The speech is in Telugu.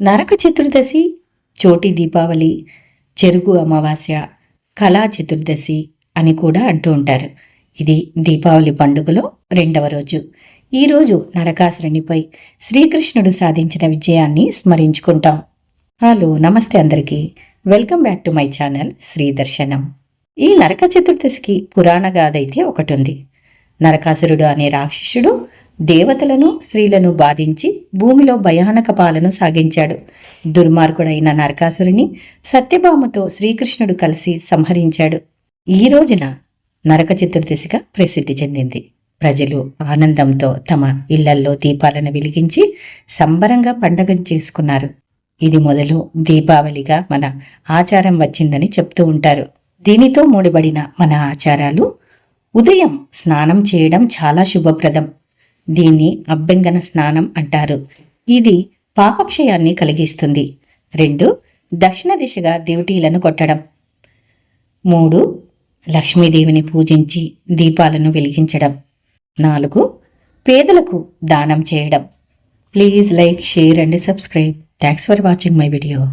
నరక చతుర్దశి చోటి దీపావళి చెరుకు అమావాస్య కళా చతుర్దశి అని కూడా అంటూ ఉంటారు. ఇది దీపావళి పండుగలో రెండవ రోజు. ఈరోజు నరకాసురునిపై శ్రీకృష్ణుడు సాధించిన విజయాన్ని స్మరించుకుంటాం. హలో నమస్తే అందరికీ. Welcome back to my channel Sri Darshanam. ఈ నరక చతుర్దశికి పురాణ అయితే ఒకటి ఉంది. నరకాసురుడు అనే రాక్షసుడు దేవతలను స్త్రీలను బాధించి భూమిలో భయానక పాలన సాగించాడు. దుర్మార్గుడైన నరకాసురుని సత్యభామతో శ్రీకృష్ణుడు కలిసి సంహరించాడు. ఈ రోజున నరక చతుర్దశిగా ప్రసిద్ధి చెందింది. ప్రజలు ఆనందంతో తమ ఇళ్ళల్లో దీపాలను వెలిగించి సంబరంగా పండగ చేసుకున్నారు. ఇది మొదలు దీపావళిగా మన ఆచారం వచ్చిందని చెప్తూ ఉంటారు. దీనితో ముడిబడిన మన ఆచారాలు ఉదయం స్నానం చేయడం చాలా శుభప్రదం. దీన్ని అభ్యంగన స్నానం అంటారు. ఇది పాపక్షయాన్ని కలిగిస్తుంది. రెండు దక్షిణ దిశగా దేవుటీలను కొట్టడం. మూడు లక్ష్మీదేవిని పూజించి దీపాలను వెలిగించడం. నాలుగు పేదలకు దానం చేయడం. Please like share and subscribe. Thanks for watching my video.